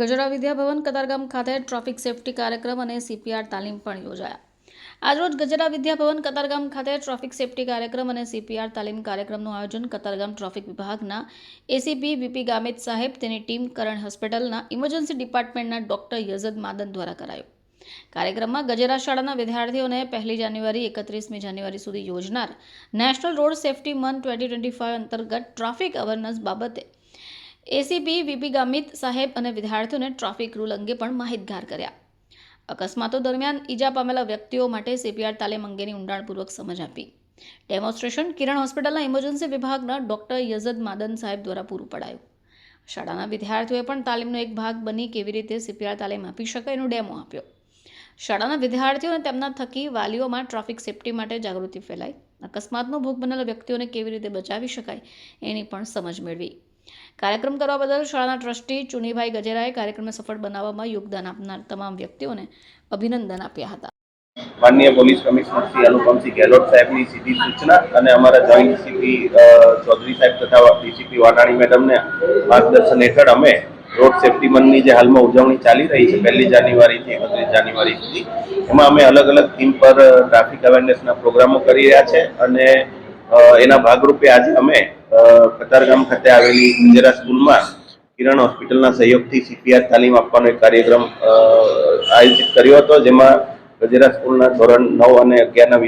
ગજરા વિદ્યાભવન કતારગામ ખાતે traffic safety કાર્યક્રમ અને સીપીઆર તાલીમ પણ યોજાયા. આજરોજ ગજરા વિદ્યાભવન કતારગામ ખાતે ટ્રાફિક સેફટી કાર્યક્રમ અને સીપીઆર તાલીમ કાર્યક્રમનું આયોજન કતારગામ ટ્રાફિક વિભાગના એસીપી વીપી ગામિત સાહેબ, તેની ટીમ કરણ હોસ્પિટલના ઇમરજન્સી ડિપાર્ટમેન્ટના ડોક્ટર યઝદ માદન દ્વારા કરાયો. કાર્યક્રમમાં ગજરા શાળાના વિદ્યાર્થીઓને પહેલી જાન્યુઆરી, એકત્રીસમી જાન્યુઆરી સુધી યોજનાર national road safety month twenty twenty five અંતર્ગત ટ્રાફિક અવેરનેસ બાબતે એસીપી વીપી ગામિત સાહેબ અને વિદ્યાર્થીઓને ટ્રાફિક રૂલ અંગે પણ માહિતગાર કર્યા. અકસ્માતો દરમિયાન ઈજા પામેલા વ્યક્તિઓ માટે સીપીઆર તાલીમ અંગેની ઊંડાણપૂર્વક સમજ આપી. ડેમોન્સ્ટ્રેશન કિરણ હોસ્પિટલના ઇમરજન્સી વિભાગના ડોક્ટર યઝદ માદન સાહેબ દ્વારા પૂરું પડાયું. શાળાના વિદ્યાર્થીઓએ પણ તાલીમનો એક ભાગ બની કેવી રીતે સીપીઆર તાલીમ આપી શકાય એનો ડેમો આપ્યો. શાળાના વિદ્યાર્થીઓ અને તેમના થકી વાલીઓમાં ટ્રાફિક સેફટી માટે જાગૃતિ ફેલાઈ. અકસ્માતનો ભોગ બનેલા વ્યક્તિઓને કેવી રીતે બચાવી શકાય એની પણ સમજ મેળવી. કાર્યક્રમ કરવા બદલ શાળાના ટ્રસ્ટી ચુનીભાઈ ગજેરાએ કાર્યક્રમને સફળ બનાવવામાં યોગદાન આપનાર તમામ વ્યક્તિઓને અભિનંદન આપ્યા હતા. માનનીય પોલીસ કમિશનર શ્રી અનુપમસિંહ ગેહલોત સાહેબની સીધી સૂચના અને અમારા જોઈન્ટ સીપી ચૌધરી સાહેબ તથા ડીસીપી વાટાણી મેડમને માર્ગદર્શન હેઠળ અમે રોડ સેફટી મંથની જે હાલમાં ઉજવણી ચાલી રહી છે, પહેલી જાન્યુઆરીથી એકત્રીસ જાન્યુઆરી સુધી, એમાં અમે અલગ અલગ થીમ પર ટ્રાફિક અવેરનેસના પ્રોગ્રામો કરી રહ્યા છે અને એના ભાગરૂપે આજે અમે કતારગામ ખાતે આવેલી ગંજેરા સ્કૂલમાં કિરણ હોસ્પિટલના સહયોગથી સીપીઆર તાલીમ આપવાનો એક કાર્યક્રમ આયોજિત કર્યો હતો, જેમાં ગજેરા સ્કૂલના ધોરણ નવ અને અગિયારના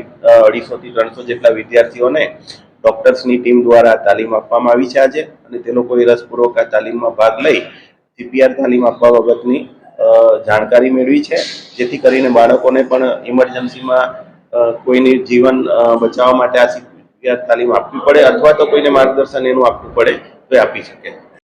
અઢીસોથી ત્રણસો જેટલા વિદ્યાર્થીઓને ડોક્ટર્સની ટીમ દ્વારા તાલીમ આપવામાં આવી છે આજે, અને તે લોકોએ રસપૂર્વક આ તાલીમમાં ભાગ લઈ સીપીઆર તાલીમ આપવા બાબતની જાણકારી મેળવી છે, જેથી કરીને બાળકોને પણ ઇમરજન્સીમાં કોઈની જીવન બચાવવા માટે આ તાલીમ આપવી પડે અથવા તો કોઈને માર્ગદર્શન એનું આપવું પડે તો આપી શકે.